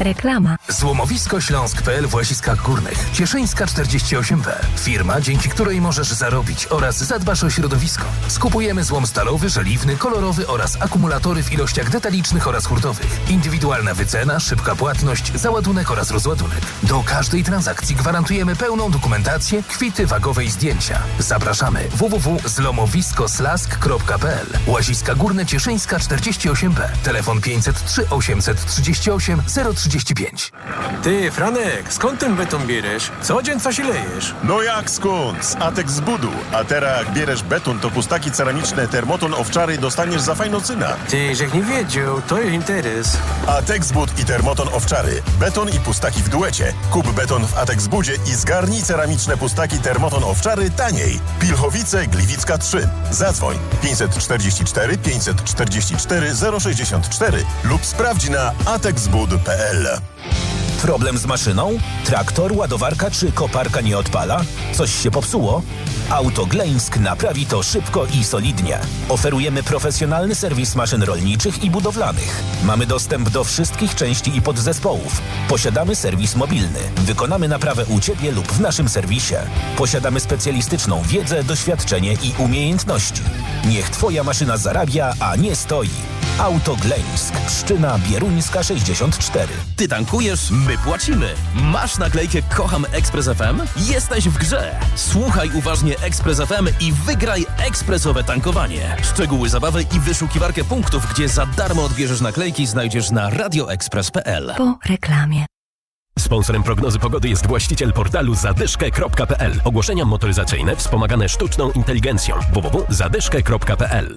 Reklama. Złomowisko Śląsk.pl w Łaziskach Górnych. Cieszyńska 48B. Firma, dzięki której możesz zarobić oraz zadbasz o środowisko. Skupujemy złom stalowy, żeliwny, kolorowy oraz akumulatory w ilościach detalicznych oraz hurtowych. Indywidualna wycena, szybka płatność, załadunek oraz rozładunek. Do każdej transakcji gwarantujemy pełną dokumentację, kwity wagowe i zdjęcia. Zapraszamy www.zlomowiskoslask.pl Łaziska Górne Cieszyńska 48B. Telefon 503 838 035. Ty, Franek, skąd ten beton bierzesz? Co dzień coś lejesz? No jak skąd? Z Atek z budu. A teraz jak bierzesz beton, to pustaki ceramiczne Termoton Owczary dostaniesz za fajno cyna. Ty, żech nie wiedział, to jest interes. Atek z bud i Termoton Owczary. Beton i pustaki w duecie. Kup beton w Atek z budzie i zgarnij ceramiczne pustaki Termoton Owczary taniej. Pilchowice, Gliwicka 3. Zadzwoń 544 544 064 lub sprawdź na Problem z maszyną? Traktor, ładowarka czy koparka nie odpala? Coś się popsuło? Autogleńsk naprawi to szybko i solidnie. Oferujemy profesjonalny serwis maszyn rolniczych i budowlanych. Mamy dostęp do wszystkich części i podzespołów. Posiadamy serwis mobilny. Wykonamy naprawę u Ciebie lub w naszym serwisie. Posiadamy specjalistyczną wiedzę, doświadczenie i umiejętności. Niech Twoja maszyna zarabia, a nie stoi. Autogleńsk, Pszczyna Bieruńska 64. Ty tankujesz, my płacimy. Masz naklejkę Kocham Express FM? Jesteś w grze. Słuchaj uważnie Express FM i wygraj ekspresowe tankowanie. Szczegóły zabawy i wyszukiwarkę punktów, gdzie za darmo odbierzesz naklejki, znajdziesz na radioexpress.pl. Po reklamie. Sponsorem prognozy pogody jest właściciel portalu zadyszkę.pl. Ogłoszenia motoryzacyjne wspomagane sztuczną inteligencją. www.zadyszkę.pl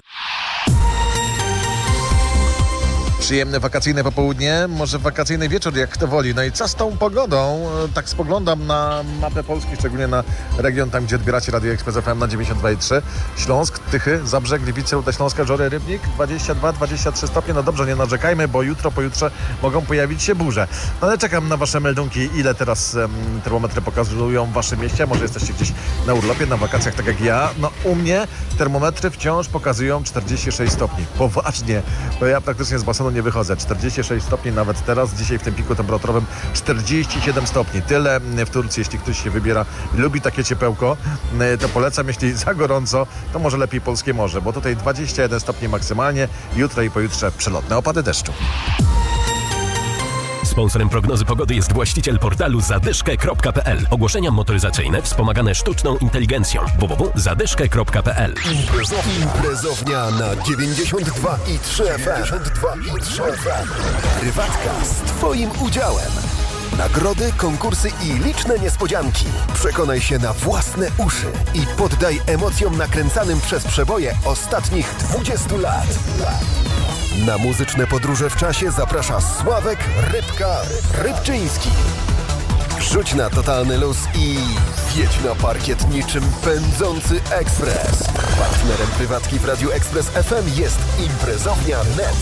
Przyjemne wakacyjne popołudnie, może wakacyjny wieczór, jak kto woli. No i co z tą pogodą? E, Tak spoglądam na mapę Polski, szczególnie na region tam, gdzie odbieracie Radio Express FM na 92,3. Śląsk, Tychy, Zabrzeg, Gliwice, Ruda Śląska, Żory, Rybnik, 22-23 stopnie. No dobrze, nie narzekajmy, bo jutro, pojutrze mogą pojawić się burze. No ale czekam na wasze meldunki, ile teraz em, termometry pokazują w waszym mieście. Może jesteście gdzieś na urlopie, na wakacjach, tak jak ja. No u mnie termometry wciąż pokazują 46 stopni. Poważnie, bo ja praktycznie z basenu nie wychodzę. 46 stopni nawet teraz, dzisiaj w tym piku temperaturowym 47 stopni. Tyle w Turcji, jeśli ktoś się wybiera lubi takie ciepełko, to polecam, jeśli za gorąco, to może lepiej polskie morze, bo tutaj 21 stopni maksymalnie, jutro i pojutrze przelotne opady deszczu. Sponsorem prognozy pogody jest właściciel portalu zadyszkę.pl. Ogłoszenia motoryzacyjne wspomagane sztuczną inteligencją. www.zadyszkę.pl Imprezownia na 92 i 3 FM. Prywatka z Twoim udziałem. Nagrody, konkursy i liczne niespodzianki. Przekonaj się na własne uszy i poddaj emocjom nakręcanym przez przeboje ostatnich 20 lat. Na muzyczne podróże w czasie zaprasza Sławek Rybka Rybczyński. Rzuć na totalny luz i wjedź na parkiet niczym pędzący ekspres. Partnerem prywatki w Radiu Ekspres FM jest imprezownia NET.